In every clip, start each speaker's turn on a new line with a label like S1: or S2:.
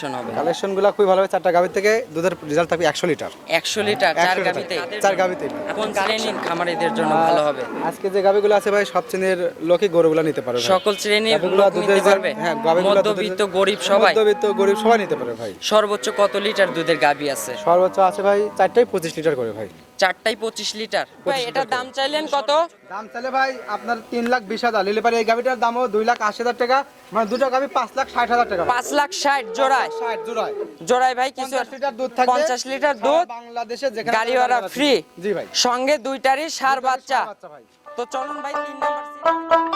S1: Collection হবে।
S2: কালেকশনগুলো খুবই ভালো হবে। চারটা গাভীর থেকে দুধের রেজাল্ট থাকবে একশো লিটার।
S1: একশো লিটার চার
S2: 100
S1: গাবিতে
S2: চার গাভীতে।
S1: কোন শ্রেণির খামারিদের জন্য ভালো হবে।
S2: আজকে যে গাভীগুলো আছে ভাই সব শ্রেণির লোকই গরুগুলো নিতে পারবে
S1: সকল শ্রেণির লোক নিতে পারবে।
S2: হ্যাঁ, গাভীগুলো
S1: মধ্যবিত্ত গরিব সবাই।
S2: মধ্যবিত্ত গরিব সবাই নিতে পারবে ভাই।
S1: সর্বোচ্চ কত লিটার দুধের গাবি আছে?
S2: সর্বোচ্চ আছে ভাই চারটাই পঁচিশ লিটার করে ভাই।
S1: চারটাই পঁচিশ লিটার। ভাই এটার দাম চাইলেন কত?
S2: দাম চাইলে ভাই আপনার তিন লাখ বিশ হাজার। নিলে পারে এই গাভিটার দামও দুই লাখ আশি হাজার টাকা। মানে দুটো গাভি পাঁচ লাখ ষাট হাজার টাকা।
S1: পাঁচ লাখ ষাট জোড়ায়।
S2: জোড়ায়।
S1: ভাই কিছু
S2: পঞ্চাশ লিটার দুধ বাংলাদেশে
S1: গাড়িওয়ালা ফ্রি
S2: জি ভাই।
S1: সঙ্গে দুইটারই সার বাচ্চা। তো চলুন ভাই তিন নাম্বার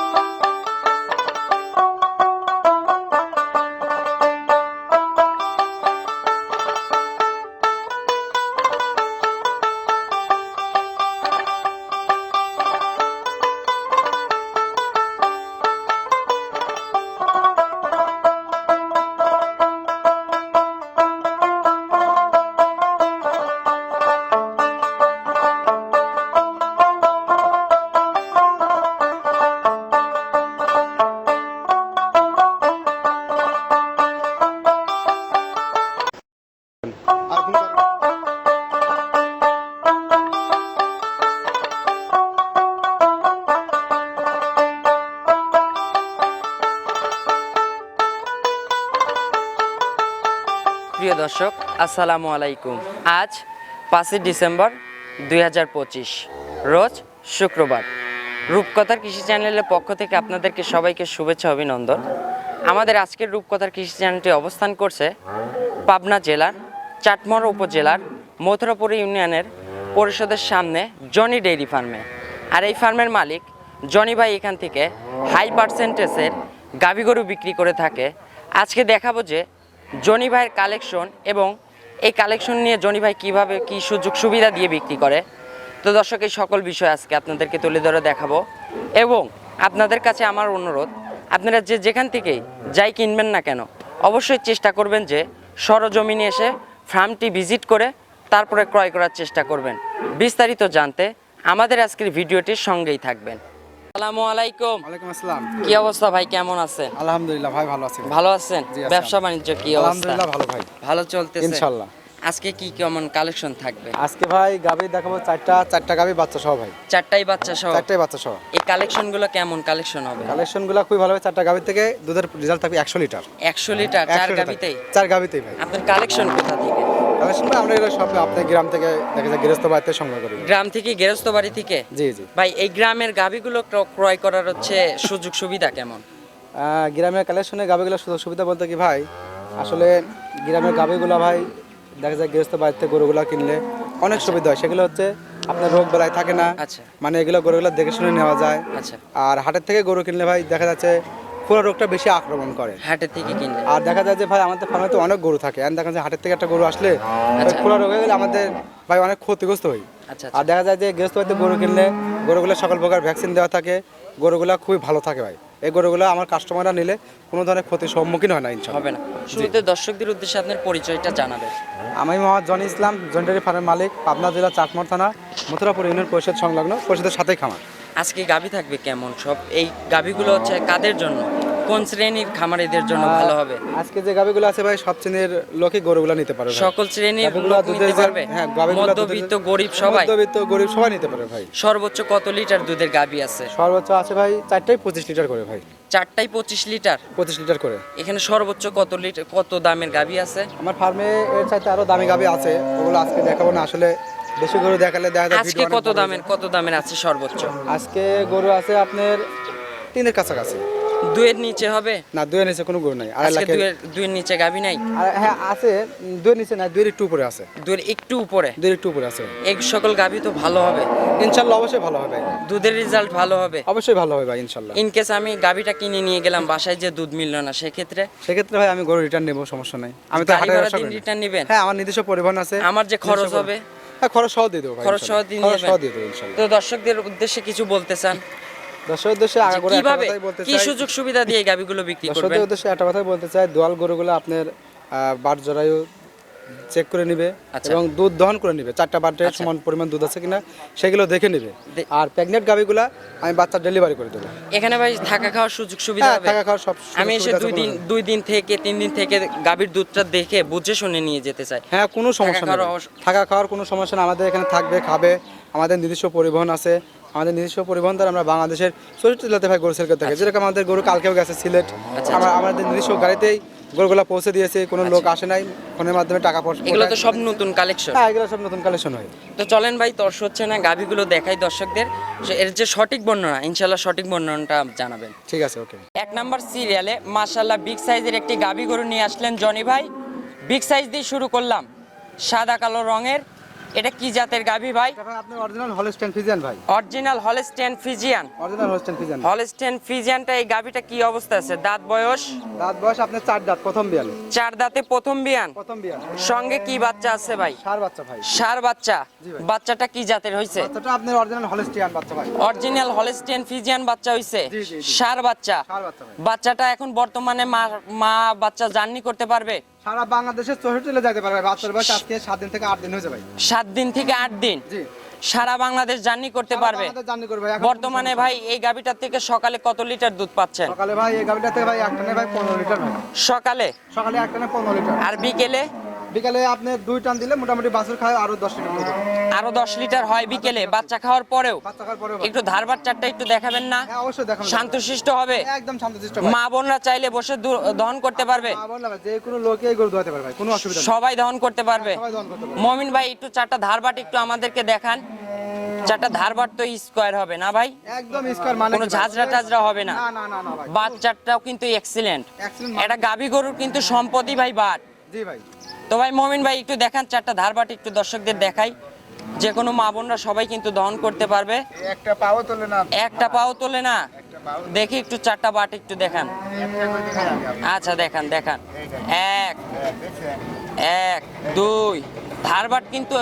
S1: দর্শক, আসসালামু আলাইকুম। আজ পাঁচই ডিসেম্বর দুই হাজার পঁচিশ, রোজ শুক্রবার। রূপকথার কৃষি চ্যানেলের পক্ষ থেকে আপনাদেরকে সবাইকে শুভেচ্ছা, অভিনন্দন। আমাদের আজকের রূপকথার কৃষি চ্যানেলটি অবস্থান করছে পাবনা জেলার চাটমোহর উপজেলার মথুরাপুর ইউনিয়নের পরিষদের সামনে জনি ডেইরি ফার্মে। আর এই ফার্মের মালিক জনি ভাই এখান থেকে হাই পার্সেন্টেজের গাভী গরু বিক্রি করে থাকে। আজকে দেখাবো যে জনি ভাইয়ের কালেকশন এবং এই কালেকশন নিয়ে জনি ভাই কীভাবে কী সুযোগ সুবিধা দিয়ে বিক্রি করে? তো দর্শক, এই সকল বিষয় আজকে আপনাদেরকে তুলে ধরে দেখাবো। এবং আপনাদের কাছে আমার অনুরোধ, আপনারা যে যেখান থেকেই যাই কিনবেন না কেন, অবশ্যই চেষ্টা করবেন যে সরজমিনে এসে ফার্মটি ভিজিট করে তারপরে ক্রয় করার চেষ্টা করবেন। বিস্তারিত জানতে আমাদের আজকের ভিডিওটির সঙ্গেই থাকবেন। আসসালামু আলাইকুম।
S2: ওয়ালাইকুম আসসালাম।
S1: কি অবস্থা ভাই কেমন আছেন?
S2: আলহামদুলিল্লাহ ভাই ভালো আছি
S1: ভালো আছেন? ব্যবসা বাণিজ্য কি অবস্থা?
S2: আলহামদুলিল্লাহ ভালো ভাই।
S1: ভালো চলতেছে।
S2: ইনশাল্লাহ
S1: আজকে কি কেমন কালেকশন থাকবে?
S2: আজকে ভাই গাভি দেখাবো চারটা চারটা গাভি বাচ্চা সহ ভাই।
S1: চারটাই বাচ্চা সহ?
S2: চারটাই বাচ্চা সহ।
S1: এই কালেকশনগুলো কেমন কালেকশন হবে?
S2: কালেকশনগুলো খুবই ভালো হবে চারটা গাভীর থেকে দুধের রেজাল্ট থাকবে একশো লিটার।
S1: একশো লিটার
S2: 100
S1: চার গাবিতেই
S2: চার গাভীতেই ভাই।
S1: আপনার কালেকশন কোথা থেকে?
S2: কালেকশন আমরা এগুলো সব আপনার গ্রাম থেকে দেখা যায় গৃহস্থ বাড়িতে সংগ্রহ করি।
S1: গ্রাম থেকে গেরস্ত বাড়ি থেকে?
S2: জি জি।
S1: ভাই এই গ্রামের গাবিগুলো ক্রয় করার হচ্ছে সুযোগ সুবিধা কেমন?
S2: গ্রামের গাভিগুলো সুযোগ সুবিধা বলতে কি ভাই? আসলে গ্রামের গাভিগুলো ভাই দেখা যায় গৃহস্থ বাড়িতে গরুগুলো কিনলে অনেক সুবিধা হয়। সেগুলো হচ্ছে আপনার রোগ বেলায় থাকে না।
S1: আচ্ছা।
S2: মানে এগুলো গরুগুলো দেখে শুনে নেওয়া যায়।
S1: আচ্ছা।
S2: আর হাটের থেকে গরু কিনলে ভাই দেখা যাচ্ছে পুরো রোগটা বেশি আক্রমণ করে।
S1: হাটের থেকে কিনলে।
S2: আর দেখা যায় যে ভাই আমাদের ফার্মে তো অনেক গরু থাকে আর দেখা যায় হাটের থেকে একটা গরু আসলে
S1: আচ্ছা।
S2: খোলা রোগ হয়ে গেলে আমাদের ভাই অনেক ক্ষতিগ্রস্ত হই।
S1: আচ্ছা
S2: আর দেখা যায় যে গৃহস্থ বাড়িতে গরু কিনলে গরুগুলো সকল প্রকার ভ্যাকসিন দেওয়া থাকে গরুগুলো খুবই ভালো থাকে ভাই। এই গরুগুলো আমার কাস্টমাররা নিলে কোনো ধরনের ক্ষতির সম্মুখীন হয় না ইনশাল্লাহ।
S1: হবে না। শুরুতে দর্শকদের উদ্দেশ্যে আপনার পরিচয়টা জানাবেন।
S2: আমি মোহাম্মদ জনি ইসলাম জন্ডারি ফার্মের মালিক পাবনা জেলা চাটমোহর থানা মথুরাপুর ইউনিয়ন পরিষদ সংলগ্ন পরিষদের সাথেই খামার।
S1: আজকে গাবি থাকবে কেমন সব? এই গাবিগুলো হচ্ছে কাদের জন্য? কোন শ্রেণির খামারিদের জন্য ভালো হবে?
S2: আজকে যে গাভিগুলো আছে ভাই সব শ্রেণির লোকই গরুগুলো নিতে পারবে
S1: সকল শ্রেণির লোক নিতে পারবে?
S2: হ্যাঁ, গাভীগুলো
S1: মধ্যবিত্ত গরিব সবাই?
S2: মধ্যবিত্ত গরিব সবাই নিতে পারবে ভাই।
S1: সর্বোচ্চ কত লিটার দুধের গাবি আছে?
S2: সর্বোচ্চ আছে ভাই চারটাই পঁচিশ লিটার করে ভাই।
S1: চারটাই পঁচিশ লিটার?
S2: পঁচিশ লিটার করে।
S1: এখানে সর্বোচ্চ কত লিটার কত দামের গাবি আছে?
S2: আমার ফার্মে এর চাইতে আরও দামি গাভি আছে ওগুলো আজকে দেখাবো না। আসলে বেশি গরু দেখালে দেখা যায়
S1: আজকে কত দামের কত দামের আছে সর্বোচ্চ?
S2: আজকে গরু আছে আপনার তিনের কাছাকাছি।
S1: দুয়ের নিচে হবে?
S2: না দুয়ের নিচে কোনো গরু নাই। আড়াই লাখের
S1: দুয়ের নিচে গাবি নাই?
S2: হ্যাঁ আছে। দুয়ের নিচে না দুয়ের একটু উপরে আছে।
S1: দুয়ের একটু উপরে?
S2: দুয়ের একটু উপরে আছে।
S1: এই সকল গাবি তো ভালো হবে।
S2: ইনশাল্লাহ অবশ্যই ভালো হবে।
S1: দুধের রেজাল্ট ভালো হবে?
S2: অবশ্যই ভালো হবে ভাই ইনশাল্লাহ।
S1: ইন কেস আমি গাবিটা কিনে নিয়ে গেলাম বাসায় যে দুধ মিললো না সেক্ষেত্রে?
S2: সেক্ষেত্রে ভাই আমি গরু রিটার্ন নেব সমস্যা নাই। আমি তো।
S1: রিটার্ন নেবেন?
S2: হ্যাঁ আমার নিজস্ব পরিবহন আছে।
S1: আমার যে খরচ হবে?
S2: হ্যাঁ খরচ সহ দিয়ে দেবো
S1: খরচ সহ দিয়ে
S2: দেবো
S1: তো দর্শকদের উদ্দেশ্যে কিছু বলতে চান?
S2: উদ্দেশ্যে
S1: কীভাবে কি সুযোগ সুবিধা দিয়ে গাবিগুলো বিক্রি করবেন?
S2: দর্শকদের উদ্দেশ্যে একটা কথাই বলতে চাই। দোয়াল গরুগুলো আপনার বার জরায়ু চেক করে নিবে
S1: আচ্ছা।
S2: এবং দুধ দহন করে নিবে চারটা বাটে সমান পরিমাণ দুধ আছে কিনা সেগুলো দেখে নিবে আর প্রেগনেন্ট গাভিগুলা আমি বাচ্চা ডেলিভারি করে দেবো
S1: এখানে ভাই থাকা খাওয়ার সুযোগ সুবিধা
S2: হ্যাঁ
S1: হবে
S2: থাকা খাওয়ার সব
S1: আমি এসে দুই দিন দুই দিন থেকে তিন দিন থেকে গাভীর দুধটা দেখে বুঝে শুনে নিয়ে যেতে চাই
S2: হ্যাঁ কোনো সমস্যা নেই থাকা খাওয়ার কোনো সমস্যা না আমাদের এখানে থাকবে খাবে আমাদের নিজস্ব পরিবহন আছে আমাদের নিজস্ব পরিবহন দ্বারা আমরা বাংলাদেশের চরিত্র জেলাতে ভাই গরু সেল করতে থাকি যেরকম আমাদের গরু কালকেও গেছে সিলেট
S1: আচ্ছা,
S2: আমরা আমাদের নিজস্ব গাড়িতেই গরুগুলা পৌঁছে দিয়েছে কোনো লোক আসে নাই ফোনের মাধ্যমে টাকা পৌঁছে
S1: এগুলো তো সব নতুন কালেকশন
S2: হ্যাঁ এগুলো সব নতুন কালেকশন হয়।
S1: তো চলেন ভাই তর্স হচ্ছে না গাভীগুলো দেখাই দর্শকদের। এর যে সঠিক বর্ণনা ইনশাল্লাহ সঠিক বর্ণনাটা জানাবেন।
S2: ঠিক আছে ওকে
S1: এক নাম্বার সিরিয়ালে মাশাল্লাহ বিগ সাইজের একটি গাভী গরু নিয়ে আসলেন জনি ভাই। বিগ সাইজ দিয়ে শুরু করলাম। সাদা কালো রঙের এটা কি জাতের গাভী ভাই?
S2: আপনার অরিজিনাল হলস্টেন ফিজিয়ান ভাই।
S1: Original Holstein Friesian
S2: original Holstein Friesian
S1: Holstein ফিজিয়ানটা এই গাভীটা কি অবস্থা আছে? দাঁত বয়স?
S2: দাঁত বয়স আপনার চার দাঁত প্রথম বিয়াল।
S1: চার দাঁতে প্রথম বিয়ান?
S2: প্রথম বিয়াল
S1: সঙ্গে কি বাচ্চা আছে ভাই?
S2: সার বাচ্চা ভাই।
S1: সার বাচ্চা? বাচ্চাটা কি জাতের হয়েছে
S2: বাচ্চাটা আপনার অরিজিনাল হলস্টিয়ান বাচ্চা ভাই।
S1: অরিজিনাল হলস্টেন ফিজিয়ান বাচ্চা হইছে। সার বাচ্চা?
S2: সার বাচ্চা
S1: বাচ্চাটা এখন বর্তমানে মা মা বাচ্চা জার্নি করতে পারবে?
S2: সারা বাংলাদেশের চৌষট্টি জেলা যাইতে পারবে বাচ্চার বয়স আজকে সাত দিন থেকে আট দিন হয়ে যাবে
S1: সাত দিন থেকে আট দিন?
S2: জি।
S1: সারা বাংলাদেশ জার্নি করতে পারবে?
S2: জার্নি করবে
S1: বর্তমানে ভাই এই গাভিটার থেকে সকালে কত লিটার দুধ পাচ্ছেন?
S2: সকালে ভাই এই গাবিটা থেকে ভাই একটানে ভাই পনেরো লিটার
S1: সকালে?
S2: সকালে একটানে পনেরো লিটার।
S1: আর বিকেলে?
S2: বিকালে আপনি দুই টান দিলে মোটামুটি বাছুর খায় আরও দশ লিটার
S1: আরও দশ লিটার হয় বিকেলে বাচ্চা খাওয়ার পরেও। একটু ধারবার চারটা একটু দেখাবেন না?
S2: হ্যাঁ অবশ্যই
S1: শান্তশিষ্ট হবে?
S2: একদম শান্তশিষ্ট
S1: মা বোনরা চাইলে বসে দহন করতে পারবে।
S2: যে কোনো লোকে গরু ধোয়াতে পারবে কোনো অসুবিধা
S1: সবাই দহন করতে পারবে।
S2: সবাই দহন করতে পারবে।
S1: মমিন ভাই একটু চারটা ধারবাট একটু আমাদেরকে দেখান। চারটা ধারবাট তো স্কোয়ার হবে না ভাই?
S2: একদম স্কোয়ার মানে
S1: কোনো
S2: কি
S1: ঝাঁঝরা টাজরা হবে না।
S2: না না না না ভাই।
S1: বাচ্চাটাও কিন্তু এক্সিলেন্ট এটা গাভী গরুর কিন্তু সম্পত্তি ভাই বাট।
S2: জি ভাই।
S1: তো ভাই মমিন ভাই একটু দেখান চারটা ধারবাট একটু দর্শকদের দেখাই। যে কোনো মা বোনরা সবাই কিন্তু দহন করতে পারবে।
S2: একটা পাও তোলে না।
S1: একটা পাও তোলে না। দেখি একটু চারটা বাট একটু দেখান। আচ্ছা দেখান দেখান। এক এক দুই। ধারবাট কিন্তু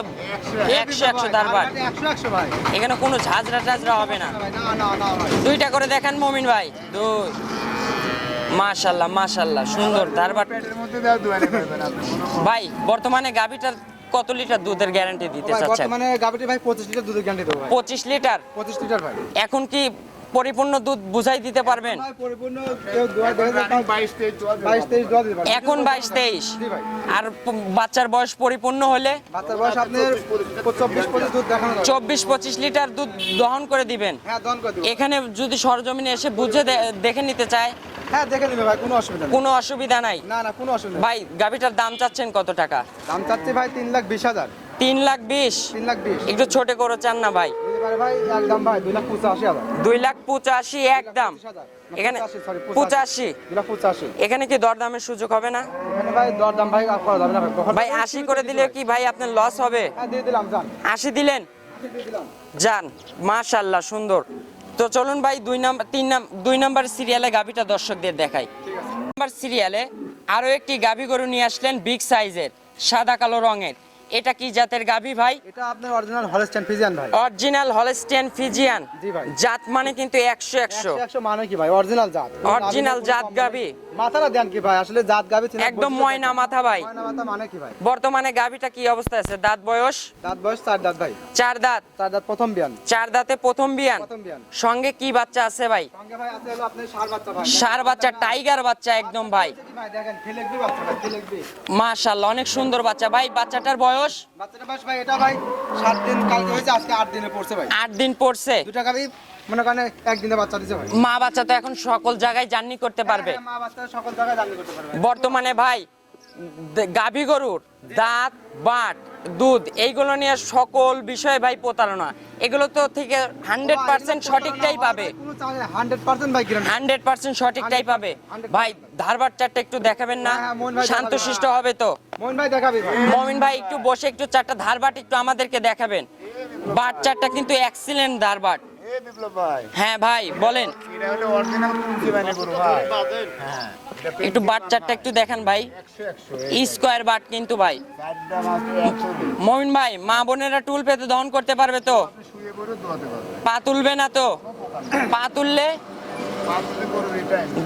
S1: একশো একশো ধারবাট এখানে কোনো ঝাঁঝরা টাজরা হবে না। দুইটা করে দেখান মমিন ভাই। দুই। মাশাল্লাহ মাশাল্লাহ সুন্দর ধারবাট ভাই বর্তমানে গাভিটার কত লিটার দুধের গ্যারান্টি দিতে চাচ্ছেন?
S2: বর্তমানে গাবিটি ভাই পঁচিশ লিটার দুধের গ্যারান্টি দেবো ভাই।
S1: পঁচিশ লিটার?
S2: পঁচিশ লিটার ভাই।
S1: এখন কি পরিপূর্ণ দুধ বুঝাই দিতে পারবেন? এখন বাইশ তেইশ আর বাচ্চার বয়স পরিপূর্ণ হলে?
S2: বাচ্চার বয়স আপনার চব্বিশ পঁচিশ
S1: লিটার দুধ দহন করে দিবেন?
S2: হ্যাঁ দন করে দিব।
S1: এখানে যদি সরজমিনে এসে বুঝে দে- দেখে নিতে চায়
S2: হ্যাঁ দেখে নিবে ভাই কোনো অসুবিধা
S1: কোনো অসুবিধা নাই?
S2: না না কোনো অসুবিধা
S1: ভাই গাভিটার দাম চাচ্ছেন কত টাকা?
S2: দাম চাচ্ছি ভাই তিন লাখ বিশ হাজার।
S1: তিন লাখ বিশ?
S2: তিন লাখ বিশ।
S1: একটু ছোট করে চান না ভাই?
S2: ভাই একদম ভাই দুই লাখ পঁচাশি হাজার।
S1: দুই লাখ পঁচাশি একদম এখানে
S2: পঁচাশি,
S1: কি দরদামের সুযোগ হবে না?
S2: ভাই
S1: আশি করে দিলে কি ভাই আপনার লস হবে?
S2: হ্যাঁ
S1: আশি দিলেন? যান মাশাল্লাহ সুন্দর। তো চলুন ভাই দুই নাম্বার তিন নাম দুই নাম্বার সিরিয়ালে গাভিটা দর্শকদের দেখাই। নাম্বার সিরিয়ালে আরও একটি গাভি গরু নিয়ে আসলেন বিগ সাইজের সাদা কালো রঙের। এটা কি জাতের গাভি ভাই?
S2: এটা আপনার অরিজিনাল হলস্টেন ফিজিয়ান ভাই।
S1: অরিজিনাল হলস্টেন ফিজিয়ান
S2: জি ভাই।
S1: জাত মানে কিন্তু একশো একশো।
S2: একশো মানে কি ভাই? অরিজিনাল জাত।
S1: অরিজিনাল জাত গাভী।
S2: মাথাটা দেন কি ভাই? আসলে জাত গাবি
S1: একদম ময়না মাথা ভাই।
S2: ময়না মাথা মানে কি ভাই?
S1: বর্তমানে গাভিটা কি অবস্থা আছে? দাঁত বয়স?
S2: দাঁত বয়স চার দাঁত ভাই।
S1: চার দাঁত।
S2: চার দাঁত প্রথম বিয়ান।
S1: চার দাঁতে প্রথম বিয়ান? সঙ্গে কি বাচ্চা আছে ভাই?
S2: সঙ্গে ভাই আছে হলো আপনার সার বাচ্চা ভাই।
S1: সার বাচ্চা টাইগার বাচ্চা একদম ভাই।
S2: দেখেন ফেলেকবি বাচ্চা ভাই ফেলেকবি
S1: মাশাল্লাহ অনেক সুন্দর বাচ্চা ভাই। বাচ্চাটার বয়স?
S2: বাচ্চাটা বয়স ভাই এটা ভাই সাত দিন কালকে হয়েছে আজকে আট দিনে পড়ছে ভাই।
S1: আট দিন পড়ছে।
S2: দুটা গাবি মনে করেন একদিনে বাচ্চা দিছে ভাই।
S1: মা বাচ্চা তো এখন সকল জায়গায় জার্নি করতে পারবে।
S2: হ্যাঁ, মা বাচ্চা সকল জায়গায় জার্নি করতে পারবে।
S1: বর্তমানে ভাই গাভী গরুর দাঁত বাট দুধ এইগুলো নিয়ে সকল বিষয়ে ভাই প্রতারণা। এগুলো তো থেকে হান্ড্রেড পার্সেন্ট সঠিকটাই পাবে।
S2: হান্ড্রেড পার্সেন্ট
S1: সঠিকটাই পাবে।
S2: 100%
S1: ভাই ধারবার চারটা একটু দেখাবেন না?
S2: হ্যাঁ, হ্যাঁ,
S1: শান্তশিষ্ট হবে তো? মমিন ভাই একটু বসে একটু চারটা ধারবাট একটু আমাদেরকে দেখাবেন। বাট চারটা কিন্তু এক্সিলেন্ট ধারবাট হ্যাঁ ভাই বলেন।
S3: হ্যাঁ
S1: একটু বাট চারটা একটু দেখান ভাই। স্কোয়ার বাট কিন্তু ভাই। মমিন ভাই মা বোনেরা টুল পেতে দহন করতে পারবে তো? পা তুলবে না তো? পা তুললে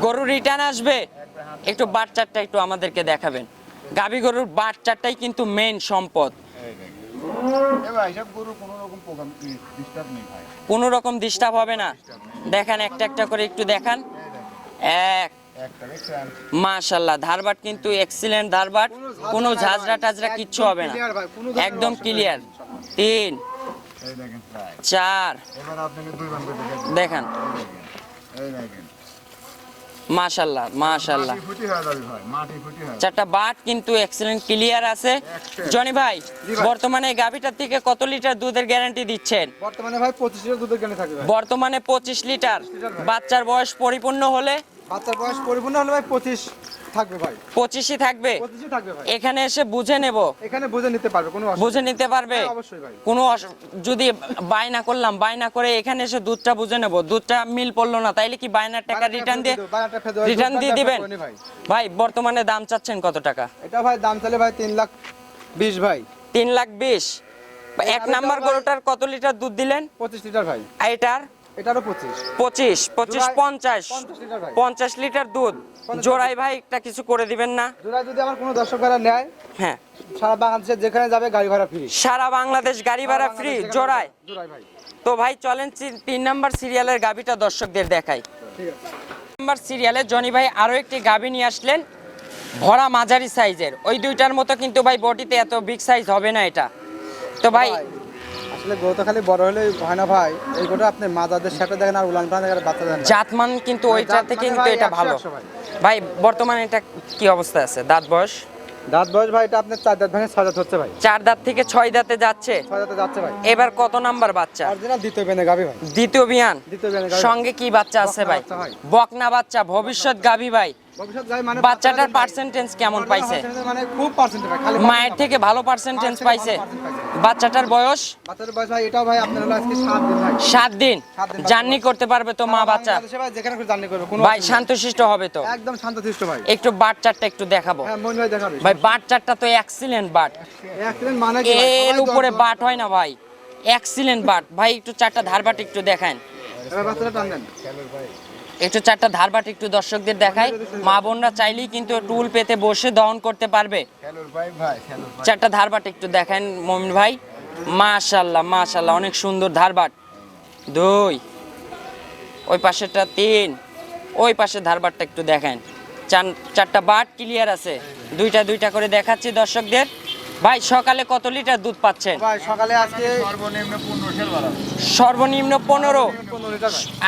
S3: গরু রিটার্ন
S1: আসবে। একটু বাট চারটা একটু আমাদেরকে দেখাবেন। গাভী গরুর বাচ্চাটাই কিন্তু মেন সম্পদ।
S3: কোনো রকম ডিস্টার্ব
S1: হবে না। দেখান একটা একটা করে একটু দেখান। এক। মাশাল্লাহ ধারবাট কিন্তু এক্সিলেন্ট ধারবাট। কোনো ঝাঁঝরা টাজরা কিচ্ছু হবে না। একদম ক্লিয়ার তিন। চার। দেখেন। মাশাল্লাহ মাশাল্লাহ। চারটা বাট কিন্তু এক্সেলেন্ট ক্লিয়ার আছে। জনি ভাই বর্তমানে গাভিটার থেকে কত লিটার দুধের গ্যারান্টি দিচ্ছেন?
S2: বর্তমানে ভাই পঁচিশ লিটার দুধের গ্যারান্টি থাকবে
S1: বর্তমানে পঁচিশ লিটার। বাচ্চার বয়স পরিপূর্ণ হলে
S2: বাচ্চার বয়স পরিপূর্ণ হলে ভাই পঁচিশ থাকবে ভাই।
S1: পঁচিশই থাকবে?
S2: থাকবে ভাই।
S1: এখানে এসে বুঝে নেব।
S2: এখানে বুঝে নিতে পারবে কোনো অসুবিধা
S1: বুঝে নিতে পারবে?
S2: হ্যাঁ, অবশ্যই ভাই।
S1: কোনো যদি বায়না করলাম বায়না করে এখানে এসে দুধটা বুঝে নেব। দুধটা মিল পড়ল না তাইলে কি বায়নার টাকা রিটার্ন দিয়ে রিটার্ন দিয়ে দিবেন?
S2: ভাই
S1: বর্তমানে দাম চাচ্ছেন কত টাকা?
S2: এটা ভাই দাম চালে ভাই তিন লাখ বিশ ভাই।
S1: তিন লাখ বিশ? এক নাম্বার গরুটার কত লিটার দুধ দিলেন?
S2: পঁচিশ লিটার ভাই।
S1: এটার?
S2: এটারও পঁচিশ।
S1: পঁচিশ পঁচিশ
S2: জোড়ায়
S1: পঞ্চাশ।
S2: পঞ্চাশ লিটার
S1: দুধ। জোড়াই ভাই একটা কিছু করে দিবেন না।
S2: জোড়া যদি আমার কোনো দর্শক ভাড়া নেয়
S1: হ্যাঁ।
S2: সারা বাংলাদেশে যেখানে যাবে গাড়ি ভাড়া ফ্রি
S1: সারা বাংলাদেশ গাড়ি ভাড়া ফ্রি জোড়ায়।
S2: জোড়ায় ভাই।
S1: তো ভাই চলেন তিন নাম্বার সিরিয়ালের গাবিটা দর্শকদের দেখাই।
S2: ঠিক আছে।
S1: নাম্বার সিরিয়ালে জনি ভাই আরও একটি গাবি নিয়ে আসলেন ভরা মাঝারি সাইজের ওই দুইটার মতো কিন্তু ভাই বডিতে এত বিগ সাইজ হবে না এটা। তো ভাই,
S2: আসলে গরু তো খালি বড় হলে হয় না ভাই। এই গোটা আপনি মাদাদের সাথে দেখেন আর উলান পান দেখেন বাচ্চা দেন
S1: জাতমান কিন্তু ওইটার
S2: জাত
S1: থেকে কিন্তু এটা ভালো।
S2: ভাই।
S1: ভাই বর্তমানে এটা কি অবস্থা আছে? দাঁত বয়স?
S2: দাঁত বয়স ভাই এটা আপনার চার দাঁত ভাঙে ছয় দাঁত হচ্ছে ভাই।
S1: চার দাঁত থেকে ছয় দাঁতে যাচ্ছে?
S2: ছয় দাঁতে যাচ্ছে ভাই।
S1: এবার কত নাম্বার বাচ্চা?
S2: অরিজিনাল দ্বিতীয় বেনে গাবি ভাই।
S1: দ্বিতীয় বিয়ান।
S2: দ্বিতীয় বেনে
S1: সঙ্গে কি বাচ্চা আছে ভাই? বকনা বাচ্চা ভবিষ্যৎ ভাই।
S2: গাবি মানে
S1: বাচ্চাটার পার্সেন্টেজ কেমন পাইছে?
S2: মানে খুব পার্সেন্টেজ ভাই খালি
S1: মায়ের থেকে ভালো পার্সেন্টেজ পাইছে। বাচ্চাটার বয়স?
S2: বাচ্চার বয়স ভাই এটাও ভাই আপনার হলো আজকে সাত দিন ভাই।
S1: সাত দিন? জার্নি করতে পারবে তো মা বাচ্চা?
S2: ভাই যেখানে খুশি জার্নি করবে কোনো
S1: ভাই শান্তশিষ্ট হবে তো।
S2: একদম শান্তশিষ্ট ভাই।
S1: একটু বাচ্চারটা একটু দেখাবো।
S2: হ্যাঁ মন ভাই দেখাবে।
S1: ভাই বাচ্চারটা তো এক্সিলেন্ট বাট।
S2: অ্যাক্সিডেন্ট মানে কি
S1: এর উপরে বাট হয় না ভাই। এক্সিলেন্ট বাট। ভাই একটু চারটা ধারবাট একটু দেখান।
S2: বাচ্চাটা টান দেন।
S1: একটু চারটা ধারবাট একটু দর্শকদের দেখায় মা বোনরা চাইলেই কিন্তু টুল পেতে বসে দহন করতে পারবে। চারটা ধারবাট একটু দেখেন মমিন ভাই। মাশাল্লাহ মাশাল্লাহ অনেক সুন্দর ধারবাট দুই। ওই পাশেরটা তিন। ওই পাশের ধারবাটটা একটু দেখেন। চার চারটা বাট ক্লিয়ার আছে। দুইটা দুইটা করে দেখাচ্ছি দর্শকদের। ভাই সকালে কত লিটার দুধ পাচ্ছেন?
S2: ভাই সকালে আজকে
S3: সর্বনিম্ন পনেরো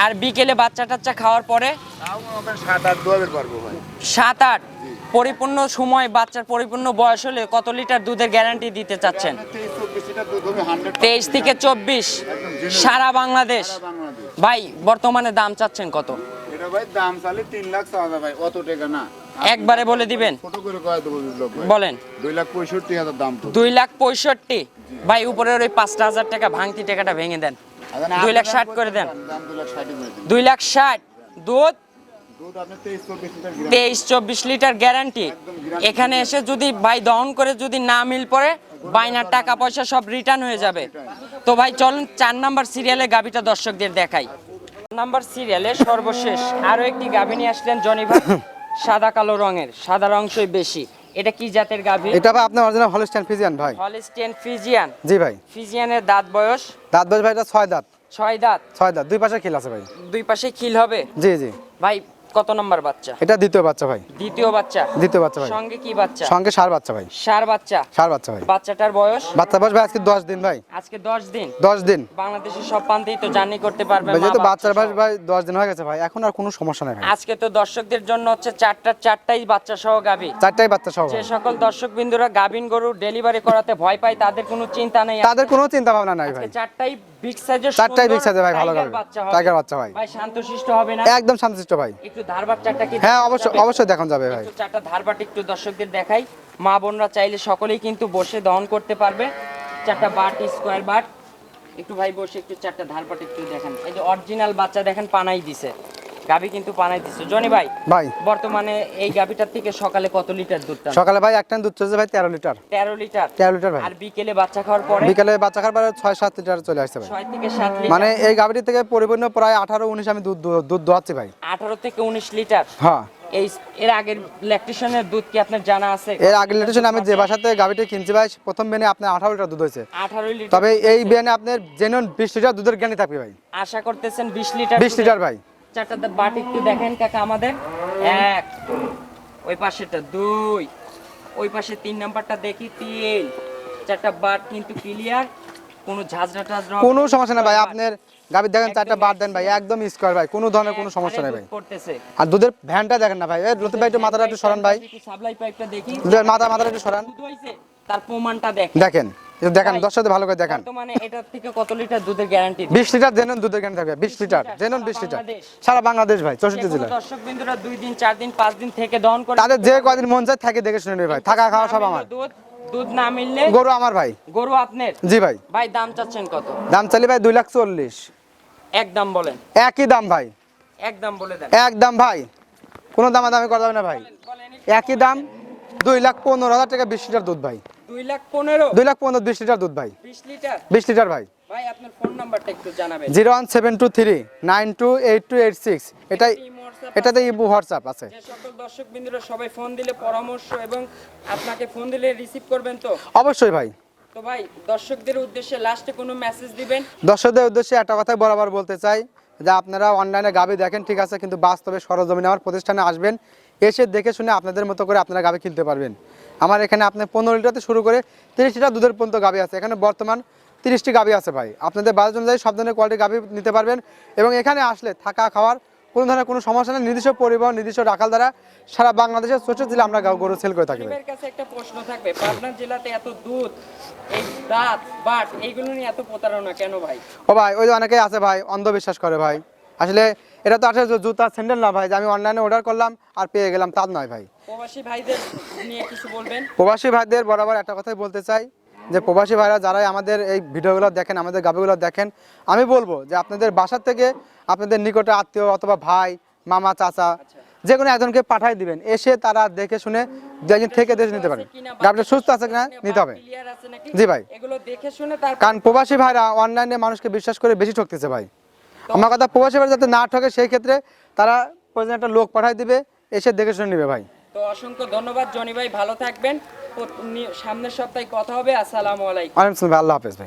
S1: আর বিকেলে বাচ্চা টাচ্চা খাওয়ার পরে?
S3: তাও আমাদের সাত আট
S1: পরিপূর্ণ সময় বাচ্চার পরিপূর্ণ বয়স হলে কত লিটার দুধের গ্যারান্টি দিতে চাচ্ছেন?
S3: তেইশ
S1: থেকে চব্বিশ? সারা বাংলাদেশ?
S3: বাংলাদেশ।
S1: ভাই বর্তমানে দাম চাচ্ছেন কত?
S3: এটা ভাই দাম চালে তিন লাখ চাওয়া ভাই অত টাকা না।
S1: একবারে বলে দিবেন? বলেন।
S3: দুই লাখ পঁয়ষট্টি হাজার দাম
S1: দুই লাখ পঁয়ষট্টি? ভাই উপরের ওই পাঁচটা হাজার টাকা ভাঙতি টাকাটা ভেঙে দেন। দুই লাখ ষাট করে দেন।
S3: দুই লাখ
S1: ষাট? দুধ?
S3: তেইশ চব্বিশ লিটার
S1: গ্যারান্টি এখানে এসে যদি ভাই দহন করে যদি না মিল পড়ে বাইনার টাকা পয়সা সব রিটার্ন হয়ে যাবে। তো ভাই চলুন চার নাম্বার সিরিয়ালে গাবিটা দর্শকদের দেখাই। নাম্বার সিরিয়ালে সর্বশেষ আরও একটি গাভী নিয়ে আসলেন জনি ভাই। সাদা কালো রঙের সাদা অংশই বেশি। এটা কি জাতের গাভী?
S2: এটা ভাই আপনার অরিজিনাল হলস্টাইন ফিজিয়ান ভাই।
S1: হলিস্টিয়ান ফিজিয়ান
S2: জি ভাই।
S1: ফিজিয়ানের দাঁত বয়স?
S2: দাঁত বয়স ভাই এটা 6 দাঁত।
S1: 6 দাঁত।
S2: 6 দাঁত। দুই পাশে খিল আছে ভাই।
S1: দুই পাশে খিল হবে?
S2: জি জি।
S1: ভাই কত নম্বর বাচ্চা?
S2: এটা দ্বিতীয় বাচ্চা ভাই।
S1: দ্বিতীয় বাচ্চা?
S2: দ্বিতীয় বাচ্চা ভাই।
S1: সঙ্গে কি বাচ্চা?
S2: সঙ্গে সার বাচ্চা ভাই।
S1: সার বাচ্চা?
S2: সার বাচ্চা ভাই।
S1: বাচ্চাটার বয়স?
S2: বাচ্চা বয়স ভাই আজকে দশ দিন ভাই।
S1: আজকে দশ দিন?
S2: দশ দিন।
S1: বাংলাদেশের সব প্রান্তেই তো জার্নি করতে পারবে
S2: ভাই,
S1: বাচ্চা
S2: বাচ্চার বয়স ভাই দশ দিন হয়ে গেছে ভাই এখন আর কোনো সমস্যা নাই ভাই।
S1: আজকে তো দর্শকদের জন্য হচ্ছে চারটা চারটাই বাচ্চা সহ গাবি।
S2: চারটাই বাচ্চা সহ
S1: যে সকল দর্শক বিন্দুরা গাবিন গরু ডেলিভারি করাতে ভয় পায় তাদের কোনো চিন্তা নেই।
S2: তাদের কোনো চিন্তা ভাবনা নাই ভাই।
S1: আজকে চারটাই বিগ সাইজের
S2: চারটাই big size ভাই, ভালো
S1: টাইগার
S2: গাভী।
S1: বাচ্চা হবে
S2: টাইগার বাচ্চা ভাই।
S1: ভাই শান্তশিষ্ট হবে না?
S2: একদম শান্তশিষ্ট ভাই।
S1: একটু ধারবার চারটা কি
S2: হ্যাঁ অবশ্যই
S1: যাবে?
S2: অবশ্যই দেখান যাবে ভাই।
S1: চারটা ধার বাট একটু দর্শকদের দেখাই। মা বোনরা চাইলে সকলেই কিন্তু বসে দহন করতে পারবে। চারটা বাট স্কোয়ার বাট। একটু ভাই বসে একটু চারটা একটু দেখেন। এই যে অরিজিনাল বাচ্চা দেখেন পানাই দিছে। গাভি কিন্তু পানাই দিছে জনি ভাই
S2: ভাই।
S1: বর্তমানে এই গাভিটার থেকে সকালে কত লিটার দুধ টান?
S2: সকালে ভাই একটা দুধ চলছে ভাই তেরো লিটার।
S1: তেরো লিটার?
S2: তেরো লিটার ভাই।
S1: আর বিকেলে বাচ্চা খাওয়ার পরে?
S2: বিকালে বাচ্চা খাবার ছয় সাত লিটার চলে আসছে ভাই।
S1: থেকে লিটার।
S2: মানে এই গাভীটি থেকে পরিপূর্ণ প্রায় আঠারো উনিশ আমি দুধ দুধ- দোয়াচ্ছি ভাই।
S1: আঠারো থেকে উনিশ লিটার?
S2: হ্যাঁ।
S1: এই এর আগের ল্যাকটেশনের দুধ কি আপনার জানা আছে?
S2: এর আগে লেটেশন আমি যে বাসাতে কিনছি ভাই প্রথম বেনে আপনার আঠারো লিটার দুধ হয়েছে।
S1: লিটার।
S2: তবে এই বেনে আপনার জেনুন বিশ লিটার দুধের জ্ঞানী থাকবে ভাই।
S1: আশা করতেছেন বিশ লিটার
S2: বিশ
S1: দুধের-
S2: লিটার ভাই।
S1: বাট একটু দেখেন কাকা আমাদের। এক ওই পাশেটা দুই ওই পাশে তিন নাম্বারটা দেখি তিন। চারটা বাট কিন্তু ক্লিয়ার কোনো ঝাঁঝরা হবে
S2: কোনো সমস্যা নেই ভাই আপনার গাভীর দেখেন চারটা বার দেন ভাই একদম স্কোয়ার ভাই কোনো ধরনের কোনো সমস্যা নেই ভাই। আর দুধের ভ্যানটা দেখেন না ভাই এই লতিফ ভাই একটু মাথাটা একটু সরান ভাই।
S1: সাপ্লাই পাইপটা দেখি।
S2: মাথা মাথাটা একটু সরান।
S1: তার প্রমাণটা দেখ
S2: দেখেন। একটু দেখান
S1: ভাই,
S2: দর্শকদের ভালো করে দেখান।
S1: বর্তমানে এটার থেকে কত লিটার দুধের গ্যারান্টি
S2: বিশ লিটার জেনুন দুধের জ্ঞানী থাকবে বিশ লিটার জেনুন বিশ লিটার। সারা বাংলাদেশ ভাই চৌষট্টি জেলা
S1: দর্শক বিন্দুরা দিন দিন দিন থেকে দহন করে
S2: তাদের যে কদিন মন চায় থাকে দেখে শুনে নেবে ভাই। থাকা খাওয়া সব আমার।
S1: দুধ দুধ না মিললে
S2: গরু আমার ভাই।
S1: গরু আপনার?
S2: জি ভাই।
S1: ভাই দাম চাচ্ছেন কত?
S2: দাম চালি ভাই দুই লাখ চল্লিশ।
S1: এক দাম বলেন।
S2: একই দাম ভাই।
S1: এক দাম বলে দেন।
S2: এক দাম ভাই। কোনো দামা দামি করা যাবে না ভাই। একই দাম দুই লাখ পনেরো হাজার টাকা বিশ লিটার দুধ ভাই।
S1: দুই লাখ পনেরো?
S2: দুই লাখ পনেরো বিশ লিটার দুধ ভাই।
S1: বিশ লিটার?
S2: বিশ লিটার ভাই।
S1: ভাই আপনার ফোন নাম্বারটা একটু জানাবেন।
S2: Zero one seven two three nine two eight two eight six. এটাই এটাতে ইবু হোয়াটসঅ্যাপ আছে।
S1: সকল দর্শক বিন্দুরা সবাই ফোন দিলে পরামর্শ এবং আপনাকে ফোন দিলে রিসিভ করবেন তো?
S2: অবশ্যই ভাই।
S1: তো ভাই দর্শকদের উদ্দেশ্যে লাস্টে কোনো মেসেজ দিবেন?
S2: দর্শকদের উদ্দেশ্যে একটা কথাই বরাবর বলতে চাই যে আপনারা অনলাইনে গাবি দেখেন ঠিক আছে কিন্তু বাস্তবে সরজমিনে আমার প্রতিষ্ঠানে আসবেন এসে দেখে শুনে আপনাদের মতো করে আপনারা গাবি কিনতে পারবেন। আমার এখানে আপনি পনেরো লিটারতে শুরু করে তিরিশ লিটার দুধের পর্যন্ত গাবি আছে। এখানে বর্তমান তিরিশটি গাবি আছে ভাই। আপনাদের বাজার অনুযায়ী সব ধরনের কোয়ালিটি গাবি নিতে পারবেন এবং এখানে আসলে থাকা খাওয়ার কোনো ধরনের কোনো সমস্যা নেই। নির্দিষ্ট পরিবহন নির্দিষ্ট রাখাল দ্বারা সারা বাংলাদেশের ছোট জেলা আমরা গরু সেল করে থাকি
S1: কাছে একটা প্রশ্ন থাকবে পাবনা জেলাতে এত দুধ এই দাঁত বাট এইগুলো নিয়ে এত প্রতারণা কেন ভাই?
S2: ও ভাই ওই অনেকেই আছে ভাই অন্ধবিশ্বাস করে ভাই। আসলে এটা তো আসলে জুতা স্যান্ডেল না ভাই যে আমি অনলাইনে অর্ডার করলাম আর পেয়ে গেলাম তার নয় ভাই।
S1: প্রবাসী ভাইদের নিয়ে কিছু বলবেন?
S2: প্রবাসী ভাইদের বরাবর একটা কথাই বলতে চাই যে প্রবাসী ভাইরা যারাই আমাদের এই ভিডিওগুলো দেখেন আমাদের গাবিগুলো দেখেন আমি বলব যে আপনাদের বাসার থেকে আপনাদের নিকটে আত্মীয় অথবা ভাই মামা চাচা যে কোনো একজনকে পাঠাই দিবেন এসে তারা দেখে শুনে দু একদিন থেকে দেখে নিতে পারেন গাবিটা সুস্থ আছে কিনা নিতে হবে। জি ভাই।
S1: এগুলো দেখে শুনে তার
S2: কারণ প্রবাসী ভাইরা অনলাইনে মানুষকে বিশ্বাস করে বেশি ঠকতেছে ভাই। আমার কথা প্রবাসী ভাই যাতে না ঠকে সেই ক্ষেত্রে তারা প্রয়োজন একটা লোক পাঠাই দিবে এসে দেখে শুনে নেবে ভাই।
S1: তো অসংখ্য ধন্যবাদ জনি ভাই ভালো থাকবেন। সামনের সপ্তাহে কথা হবে আসসালামু আলাইকুম।
S2: আল্লাহ হাফেজ ভাই।